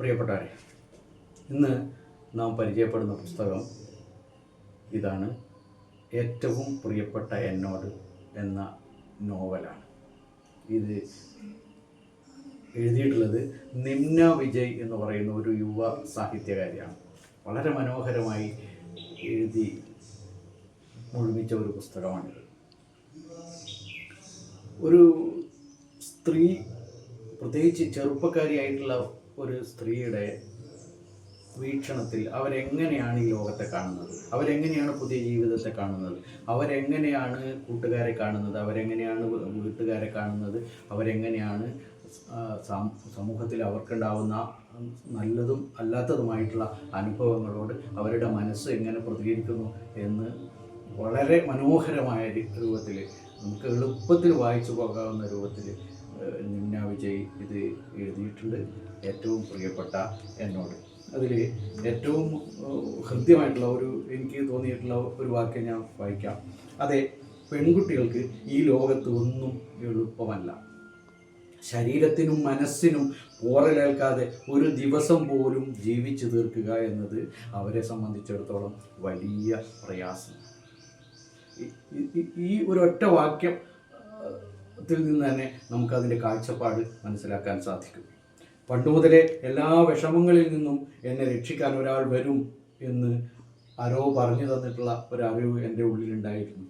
പ്രിയപ്പെട്ടവരെ ഇന്ന് നാം പരിചയപ്പെടുന്ന പുസ്തകം ഇതാണ് ഏറ്റവും പ്രിയപ്പെട്ട എന്നോട് എന്ന നോവലാണ്. ഇത് എഴുതിയിട്ടുള്ളത് നിമ്ന വിജയ് എന്ന് പറയുന്ന ഒരു യുവ സാഹിത്യകാരിയാണ്. വളരെ മനോഹരമായി എഴുതി മുഴുമിച്ച ഒരു പുസ്തകമാണിത്. ഒരു സ്ത്രീ പ്രത്യേകിച്ച് ചെറുപ്പക്കാരിയായിട്ടുള്ള ഒരു സ്ത്രീയുടെ വീക്ഷണത്തിൽ അവരെങ്ങനെയാണ് ഈ ലോകത്തെ കാണുന്നത്? അവരെങ്ങനെയാണ് പുതിയ ജീവിതത്തെ കാണുന്നത്? അവരെങ്ങനെയാണ് കൂട്ടുകാരെ കാണുന്നത്? അവരെങ്ങനെയാണ് വീട്ടുകാരെ കാണുന്നത്? അവരെങ്ങനെയാണ് സമൂഹത്തിൽ അവർക്കുണ്ടാവുന്ന നല്ലതും അല്ലാത്തതുമായിട്ടുള്ള അനുഭവങ്ങളോട് അവരുടെ മനസ്സ് എങ്ങനെ പ്രതികരിക്കുന്നു എന്ന് വളരെ മനോഹരമായ രൂപത്തിൽ നമുക്ക് എളുപ്പത്തിൽ വായിച്ചു പോകാവുന്ന രൂപത്തിൽ നിമ്ന വിജയ് ഇത് എഴുതിയിട്ടുണ്ട്. ഏറ്റവും പ്രിയപ്പെട്ട എന്നോട്. അതിൽ ഏറ്റവും ഹൃദ്യമായിട്ടുള്ള ഒരു എനിക്ക് തോന്നിയിട്ടുള്ള ഒരു വാക്യം ഞാൻ വായിക്കാം. അതെ പെൺകുട്ടികൾക്ക് ഈ ലോകത്ത് ഒന്നും എളുപ്പമല്ല. ശരീരത്തിനും മനസ്സിനും പോറലേൽക്കാതെ ഒരു ദിവസം പോലും ജീവിച്ചു തീർക്കുക എന്നത് അവരെ സംബന്ധിച്ചിടത്തോളം വലിയ പ്രയാസം. ഈ- ഒരു ഒറ്റ വാക്യം ത്തിൽ നിന്ന് തന്നെ നമുക്കതിന്റെ കാഴ്ചപ്പാട് മനസ്സിലാക്കാൻ സാധിക്കും. പണ്ട് മുതലേ എല്ലാ വിഷമങ്ങളിൽ നിന്നും എന്നെ രക്ഷിക്കാൻ ഒരാൾ വരും എന്ന് ആരോ പറഞ്ഞു തന്നിട്ടുള്ള ഒരറിവ് എന്റെ ഉള്ളിലുണ്ടായിരുന്നു.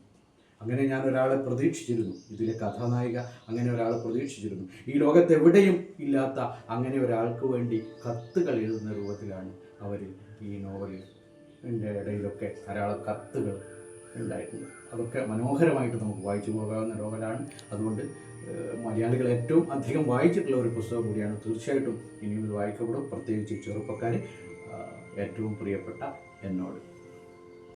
അങ്ങനെ ഞാൻ ഒരാളെ പ്രതീക്ഷിച്ചിരുന്നു. ഇതിലെ കഥാനായിക അങ്ങനെ ഒരാളെ പ്രതീക്ഷിച്ചിരുന്നു. ഈ ലോകത്ത് എവിടെയും ഇല്ലാത്ത അങ്ങനെ ഒരാൾക്ക് വേണ്ടി കത്തുകൾ എഴുതുന്ന രൂപത്തിലാണ് അവർ ഈ നോവലിന്റെ ഇടയിലൊക്കെ ധാരാളം കത്തുകൾ ഉണ്ടായിട്ടുണ്ട്. അതൊക്കെ മനോഹരമായിട്ട് നമുക്ക് വായിച്ചു പോകാവുന്ന നോവലാണ്. അതുകൊണ്ട് മലയാളികൾ ഏറ്റവും അധികം വായിച്ചിട്ടുള്ള ഒരു പുസ്തകം കൂടിയാണ്. തീർച്ചയായിട്ടും ഇനിയും ഇത് വായിക്കപ്പെടും. പ്രത്യേകിച്ച് ചെറുപ്പക്കാർ ഏറ്റവും പ്രിയപ്പെട്ട എന്നോട്.